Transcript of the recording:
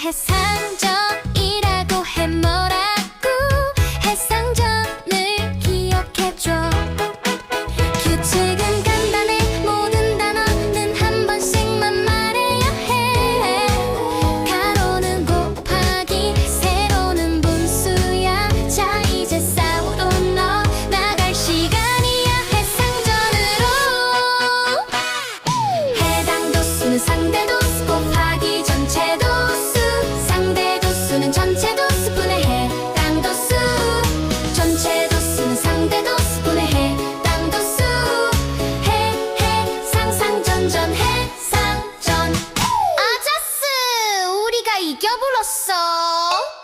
해상 운전해 상전. 아자스 우리가 이겨 불렀어.